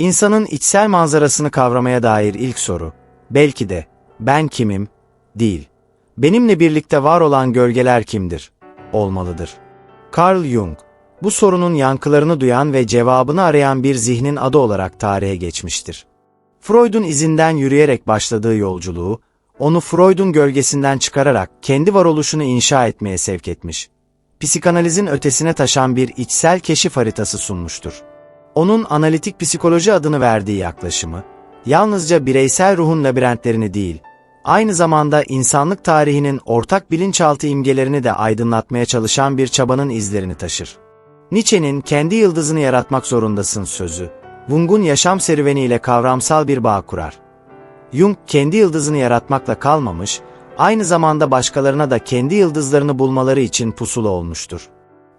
İnsanın içsel manzarasını kavramaya dair ilk soru, belki de ben kimim, değil. Benimle birlikte var olan gölgeler kimdir? Olmalıdır. Carl Jung, bu sorunun yankılarını duyan ve cevabını arayan bir zihnin adı olarak tarihe geçmiştir. Freud'un izinden yürüyerek başladığı yolculuğu, onu Freud'un gölgesinden çıkararak kendi varoluşunu inşa etmeye sevk etmiş. Psikanalizin ötesine taşan bir içsel keşif haritası sunmuştur. Onun analitik psikoloji adını verdiği yaklaşımı, yalnızca bireysel ruhun labirentlerini değil, aynı zamanda insanlık tarihinin ortak bilinçaltı imgelerini de aydınlatmaya çalışan bir çabanın izlerini taşır. Nietzsche'nin kendi yıldızını yaratmak zorundasın sözü, Jung'un yaşam serüveniyle kavramsal bir bağ kurar. Jung kendi yıldızını yaratmakla kalmamış, aynı zamanda başkalarına da kendi yıldızlarını bulmaları için pusulu olmuştur.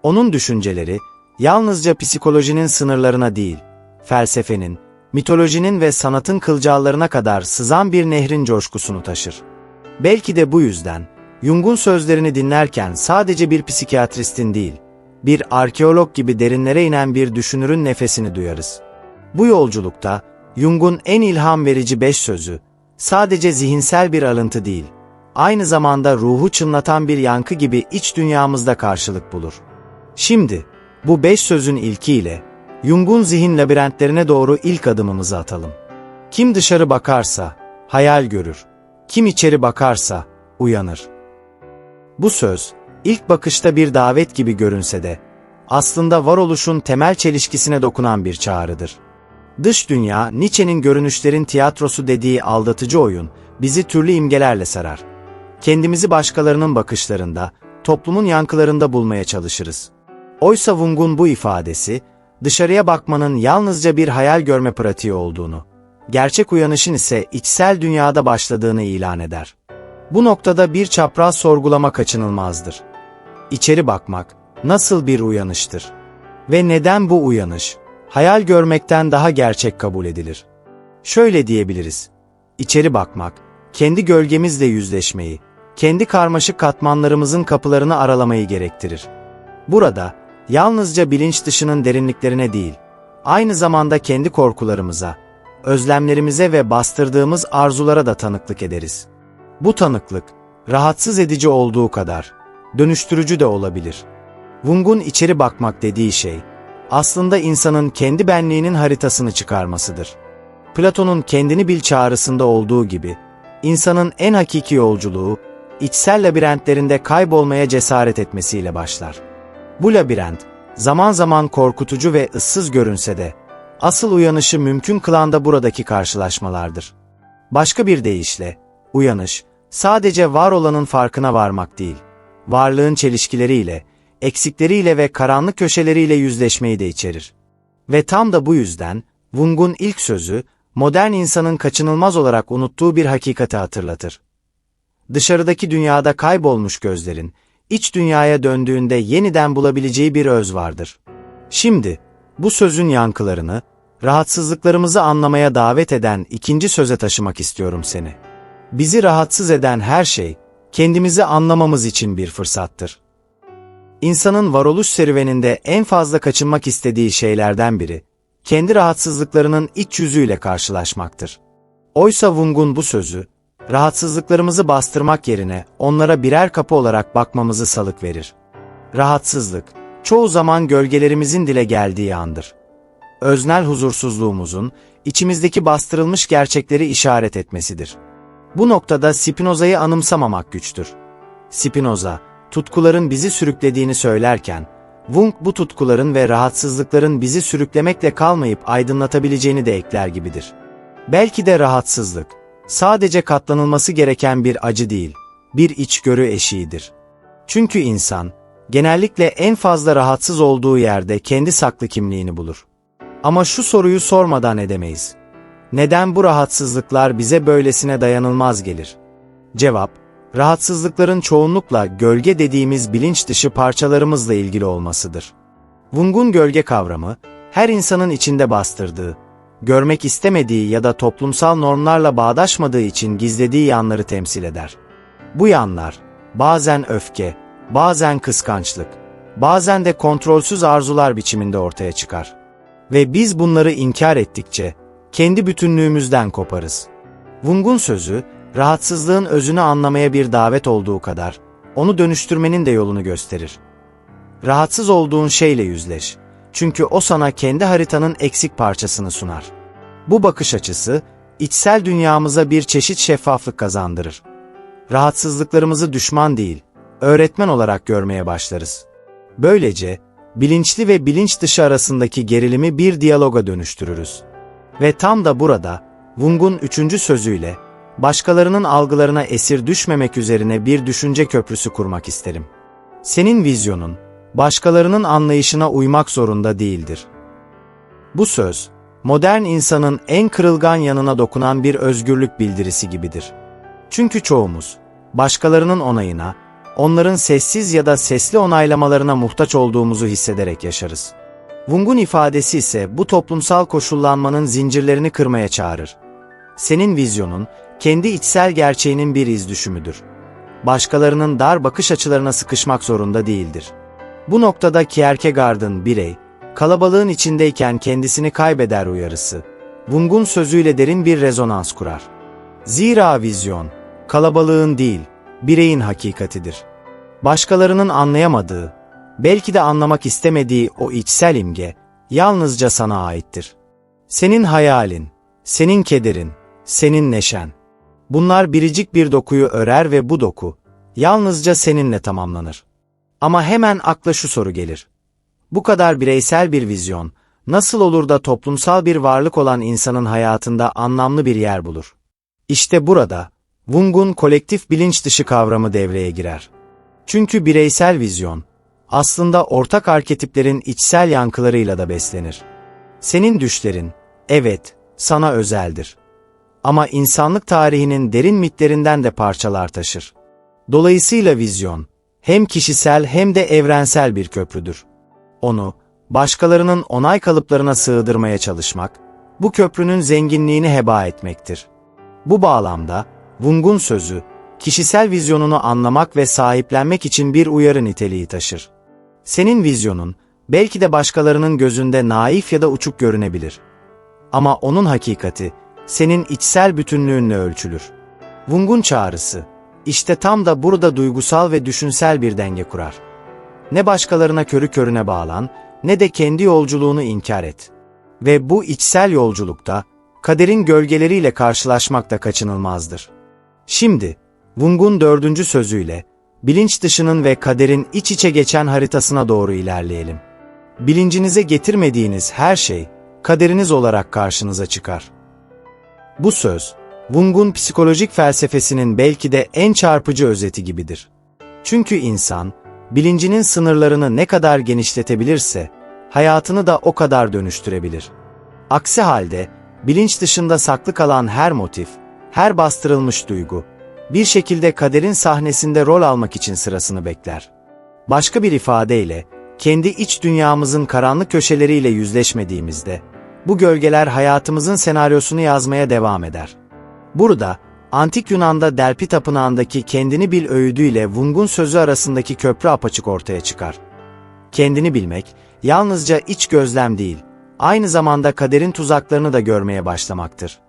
Onun düşünceleri, yalnızca psikolojinin sınırlarına değil, felsefenin, mitolojinin ve sanatın kılcallarına kadar sızan bir nehrin coşkusunu taşır. Belki de bu yüzden, Jung'un sözlerini dinlerken sadece bir psikiyatristin değil, bir arkeolog gibi derinlere inen bir düşünürün nefesini duyarız. Bu yolculukta, Jung'un en ilham verici beş sözü, sadece zihinsel bir alıntı değil, aynı zamanda ruhu çınlatan bir yankı gibi iç dünyamızda karşılık bulur. Şimdi, bu beş sözün ilkiyle, Jung'un zihin labirentlerine doğru ilk adımımızı atalım. Kim dışarı bakarsa, hayal görür. Kim içeri bakarsa, uyanır. Bu söz, ilk bakışta bir davet gibi görünse de, aslında varoluşun temel çelişkisine dokunan bir çağrıdır. Dış dünya, Nietzsche'nin görünüşlerin tiyatrosu dediği aldatıcı oyun, bizi türlü imgelerle sarar. Kendimizi başkalarının bakışlarında, toplumun yankılarında bulmaya çalışırız. Oysa Jung'un bu ifadesi, dışarıya bakmanın yalnızca bir hayal görme pratiği olduğunu, gerçek uyanışın ise içsel dünyada başladığını ilan eder. Bu noktada bir çapraz sorgulama kaçınılmazdır. İçeri bakmak, nasıl bir uyanıştır? Ve neden bu uyanış, hayal görmekten daha gerçek kabul edilir? Şöyle diyebiliriz. İçeri bakmak, kendi gölgemizle yüzleşmeyi, kendi karmaşık katmanlarımızın kapılarını aralamayı gerektirir. Burada, yalnızca bilinç dışının derinliklerine değil, aynı zamanda kendi korkularımıza, özlemlerimize ve bastırdığımız arzulara da tanıklık ederiz. Bu tanıklık, rahatsız edici olduğu kadar, dönüştürücü de olabilir. Jung'un içeri bakmak dediği şey, aslında insanın kendi benliğinin haritasını çıkarmasıdır. Platon'un kendini bil çağrısında olduğu gibi, insanın en hakiki yolculuğu, içsel labirentlerinde kaybolmaya cesaret etmesiyle başlar. Bu labirent, zaman zaman korkutucu ve ıssız görünse de, asıl uyanışı mümkün kılan da buradaki karşılaşmalardır. Başka bir deyişle, uyanış, sadece var olanın farkına varmak değil, varlığın çelişkileriyle, eksikleriyle ve karanlık köşeleriyle yüzleşmeyi de içerir. Ve tam da bu yüzden, Jung'un ilk sözü, modern insanın kaçınılmaz olarak unuttuğu bir hakikati hatırlatır. Dışarıdaki dünyada kaybolmuş gözlerin, iç dünyaya döndüğünde yeniden bulabileceği bir öz vardır. Şimdi, bu sözün yankılarını, rahatsızlıklarımızı anlamaya davet eden ikinci söze taşımak istiyorum seni. Bizi rahatsız eden her şey, kendimizi anlamamız için bir fırsattır. İnsanın varoluş serüveninde en fazla kaçınmak istediği şeylerden biri, kendi rahatsızlıklarının iç yüzüyle karşılaşmaktır. Oysa Jung'un bu sözü, rahatsızlıklarımızı bastırmak yerine onlara birer kapı olarak bakmamızı salık verir. Rahatsızlık, çoğu zaman gölgelerimizin dile geldiği andır. Öznel huzursuzluğumuzun, içimizdeki bastırılmış gerçekleri işaret etmesidir. Bu noktada Spinoza'yı anımsamamak güçtür. Spinoza, tutkuların bizi sürüklediğini söylerken, Jung bu tutkuların ve rahatsızlıkların bizi sürüklemekle kalmayıp aydınlatabileceğini de ekler gibidir. Belki de rahatsızlık, sadece katlanılması gereken bir acı değil, bir içgörü eşiğidir. Çünkü insan, genellikle en fazla rahatsız olduğu yerde kendi saklı kimliğini bulur. Ama şu soruyu sormadan edemeyiz. Neden bu rahatsızlıklar bize böylesine dayanılmaz gelir? Cevap, rahatsızlıkların çoğunlukla gölge dediğimiz bilinç dışı parçalarımızla ilgili olmasıdır. Jung'un gölge kavramı, her insanın içinde bastırdığı, görmek istemediği ya da toplumsal normlarla bağdaşmadığı için gizlediği yanları temsil eder. Bu yanlar, bazen öfke, bazen kıskançlık, bazen de kontrolsüz arzular biçiminde ortaya çıkar. Ve biz bunları inkar ettikçe kendi bütünlüğümüzden koparız. Wung'un sözü, rahatsızlığın özünü anlamaya bir davet olduğu kadar, onu dönüştürmenin de yolunu gösterir. Rahatsız olduğun şeyle yüzleş. Çünkü o sana kendi haritanın eksik parçasını sunar. Bu bakış açısı, içsel dünyamıza bir çeşit şeffaflık kazandırır. Rahatsızlıklarımızı düşman değil, öğretmen olarak görmeye başlarız. Böylece, bilinçli ve bilinç dışı arasındaki gerilimi bir diyaloga dönüştürürüz. Ve tam da burada, Wung'un üçüncü sözüyle, başkalarının algılarına esir düşmemek üzerine bir düşünce köprüsü kurmak isterim. Senin vizyonun, başkalarının anlayışına uymak zorunda değildir. Bu söz, modern insanın en kırılgan yanına dokunan bir özgürlük bildirisi gibidir. Çünkü çoğumuz, başkalarının onayına, onların sessiz ya da sesli onaylamalarına muhtaç olduğumuzu hissederek yaşarız. Wung'un ifadesi ise bu toplumsal koşullanmanın zincirlerini kırmaya çağırır. Senin vizyonun, kendi içsel gerçeğinin bir iz düşümüdür. Başkalarının dar bakış açılarına sıkışmak zorunda değildir. Bu noktada Kierkegaard'ın birey, kalabalığın içindeyken kendisini kaybeder uyarısı, Wung'un sözüyle derin bir rezonans kurar. Zira vizyon, kalabalığın değil, bireyin hakikatidir. Başkalarının anlayamadığı, belki de anlamak istemediği o içsel imge, yalnızca sana aittir. Senin hayalin, senin kederin, senin neşen. Bunlar biricik bir dokuyu örer ve bu doku, yalnızca seninle tamamlanır. Ama hemen akla şu soru gelir. Bu kadar bireysel bir vizyon, nasıl olur da toplumsal bir varlık olan insanın hayatında anlamlı bir yer bulur? İşte burada, Wung'un kolektif bilinç dışı kavramı devreye girer. Çünkü bireysel vizyon, aslında ortak arketiplerin içsel yankılarıyla da beslenir. Senin düşlerin, evet, sana özeldir. Ama insanlık tarihinin derin mitlerinden de parçalar taşır. Dolayısıyla vizyon, hem kişisel hem de evrensel bir köprüdür. Onu, başkalarının onay kalıplarına sığdırmaya çalışmak, bu köprünün zenginliğini heba etmektir. Bu bağlamda, Wung'un sözü, kişisel vizyonunu anlamak ve sahiplenmek için bir uyarı niteliği taşır. Senin vizyonun, belki de başkalarının gözünde naif ya da uçuk görünebilir. Ama onun hakikati, senin içsel bütünlüğünle ölçülür. Wung'un çağrısı, işte tam da burada duygusal ve düşünsel bir denge kurar. Ne başkalarına körü körüne bağlan, ne de kendi yolculuğunu inkar et. Ve bu içsel yolculukta, kaderin gölgeleriyle karşılaşmak da kaçınılmazdır. Şimdi, Wung'un dördüncü sözüyle, bilinç dışının ve kaderin iç içe geçen haritasına doğru ilerleyelim. Bilincinize getirmediğiniz her şey, kaderiniz olarak karşınıza çıkar. Bu söz, Wung'un psikolojik felsefesinin belki de en çarpıcı özeti gibidir. Çünkü insan, bilincinin sınırlarını ne kadar genişletebilirse, hayatını da o kadar dönüştürebilir. Aksi halde, bilinç dışında saklı kalan her motif, her bastırılmış duygu, bir şekilde kaderin sahnesinde rol almak için sırasını bekler. Başka bir ifadeyle, kendi iç dünyamızın karanlık köşeleriyle yüzleşmediğimizde, bu gölgeler hayatımızın senaryosunu yazmaya devam eder. Burada, Antik Yunan'da Delpi Tapınağı'ndaki kendini bil öğüdüyle Wung'un sözü arasındaki köprü apaçık ortaya çıkar. Kendini bilmek, yalnızca iç gözlem değil, aynı zamanda kaderin tuzaklarını da görmeye başlamaktır.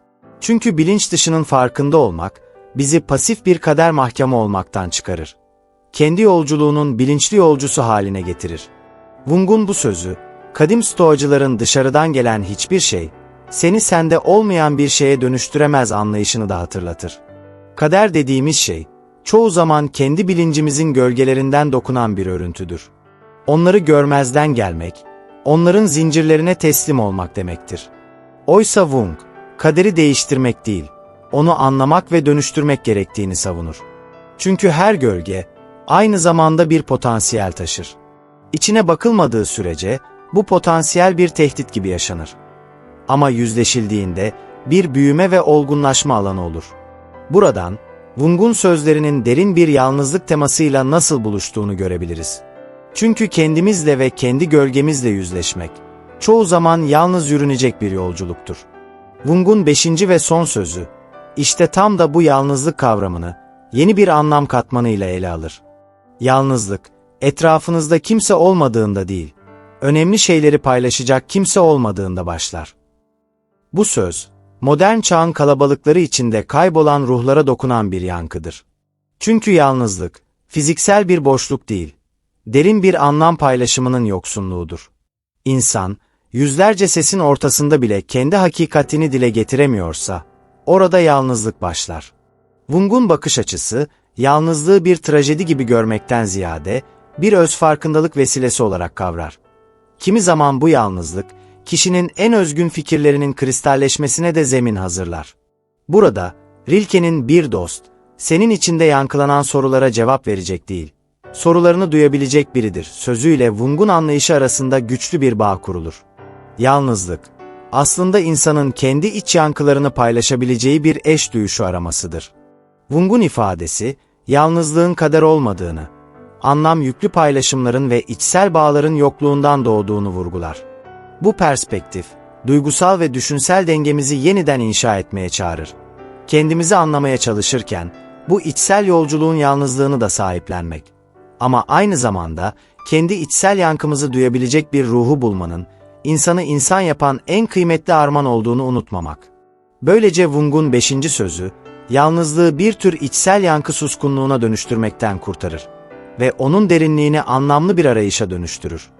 Çünkü bilinç dışının farkında olmak, bizi pasif bir kader mahkeme olmaktan çıkarır. Kendi yolculuğunun bilinçli yolcusu haline getirir. Wung'un bu sözü, kadim stoacıların dışarıdan gelen hiçbir şey, seni sende olmayan bir şeye dönüştüremez anlayışını da hatırlatır. Kader dediğimiz şey, çoğu zaman kendi bilincimizin gölgelerinden dokunan bir örüntüdür. Onları görmezden gelmek, onların zincirlerine teslim olmak demektir. Oysa Wung, kaderi değiştirmek değil, onu anlamak ve dönüştürmek gerektiğini savunur. Çünkü her gölge, aynı zamanda bir potansiyel taşır. İçine bakılmadığı sürece, bu potansiyel bir tehdit gibi yaşanır. Ama yüzleşildiğinde, bir büyüme ve olgunlaşma alanı olur. Buradan, Wung'un sözlerinin derin bir yalnızlık temasıyla nasıl buluştuğunu görebiliriz. Çünkü kendimizle ve kendi gölgemizle yüzleşmek, çoğu zaman yalnız yürünecek bir yolculuktur. Wung'un beşinci ve son sözü, işte tam da bu yalnızlık kavramını yeni bir anlam katmanıyla ele alır. Yalnızlık, etrafınızda kimse olmadığında değil, önemli şeyleri paylaşacak kimse olmadığında başlar. Bu söz, modern çağın kalabalıkları içinde kaybolan ruhlara dokunan bir yankıdır. Çünkü yalnızlık, fiziksel bir boşluk değil, derin bir anlam paylaşımının yoksunluğudur. İnsan, yüzlerce sesin ortasında bile kendi hakikatini dile getiremiyorsa, orada yalnızlık başlar. Wung'un bakış açısı, yalnızlığı bir trajedi gibi görmekten ziyade, bir öz farkındalık vesilesi olarak kavrar. Kimi zaman bu yalnızlık, kişinin en özgün fikirlerinin kristalleşmesine de zemin hazırlar. Burada, Rilke'nin bir dost, senin içinde yankılanan sorulara cevap verecek değil, sorularını duyabilecek biridir sözüyle Wung'un anlayışı arasında güçlü bir bağ kurulur. Yalnızlık, aslında insanın kendi iç yankılarını paylaşabileceği bir eş duyuşu aramasıdır. Wung'un ifadesi, yalnızlığın kader olmadığını, anlam yüklü paylaşımların ve içsel bağların yokluğundan doğduğunu vurgular. Bu perspektif, duygusal ve düşünsel dengemizi yeniden inşa etmeye çağırır. Kendimizi anlamaya çalışırken, bu içsel yolculuğun yalnızlığını da sahiplenmek. Ama aynı zamanda, kendi içsel yankımızı duyabilecek bir ruhu bulmanın, insanı insan yapan en kıymetli armağan olduğunu unutmamak. Böylece Wung'un beşinci sözü, yalnızlığı bir tür içsel yankı suskunluğuna dönüştürmekten kurtarır ve onun derinliğini anlamlı bir arayışa dönüştürür.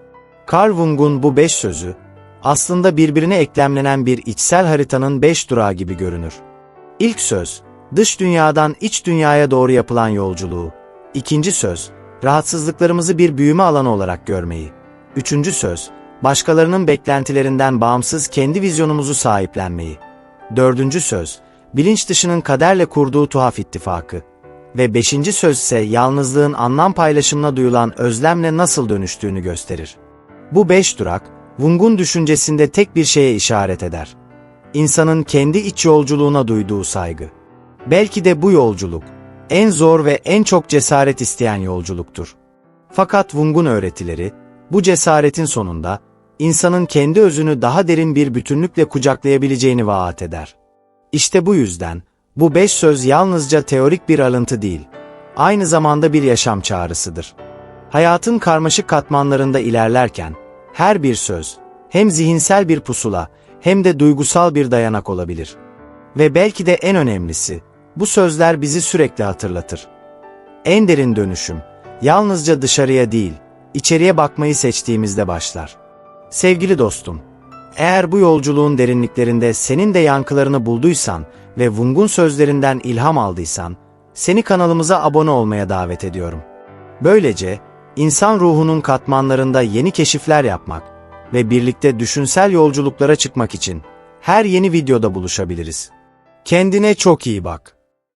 Carl Jung'un bu beş sözü, aslında birbirine eklemlenen bir içsel haritanın beş durağı gibi görünür. İlk söz, dış dünyadan iç dünyaya doğru yapılan yolculuğu. İkinci söz, rahatsızlıklarımızı bir büyüme alanı olarak görmeyi. Üçüncü söz, başkalarının beklentilerinden bağımsız kendi vizyonumuzu sahiplenmeyi. Dördüncü söz, bilinç dışının kaderle kurduğu tuhaf ittifakı. Ve beşinci söz ise yalnızlığın anlam paylaşımına duyulan özlemle nasıl dönüştüğünü gösterir. Bu beş durak, Wung'un düşüncesinde tek bir şeye işaret eder. İnsanın kendi iç yolculuğuna duyduğu saygı. Belki de bu yolculuk, en zor ve en çok cesaret isteyen yolculuktur. Fakat Wung'un öğretileri, bu cesaretin sonunda, insanın kendi özünü daha derin bir bütünlükle kucaklayabileceğini vaat eder. İşte bu yüzden, bu beş söz yalnızca teorik bir alıntı değil, aynı zamanda bir yaşam çağrısıdır. Hayatın karmaşık katmanlarında ilerlerken, her bir söz, hem zihinsel bir pusula, hem de duygusal bir dayanak olabilir. Ve belki de en önemlisi, bu sözler bizi sürekli hatırlatır. En derin dönüşüm, yalnızca dışarıya değil, içeriye bakmayı seçtiğimizde başlar. Sevgili dostum, eğer bu yolculuğun derinliklerinde senin de yankılarını bulduysan ve Wung'un sözlerinden ilham aldıysan, seni kanalımıza abone olmaya davet ediyorum. Böylece, insan ruhunun katmanlarında yeni keşifler yapmak ve birlikte düşünsel yolculuklara çıkmak için her yeni videoda buluşabiliriz. Kendine çok iyi bak.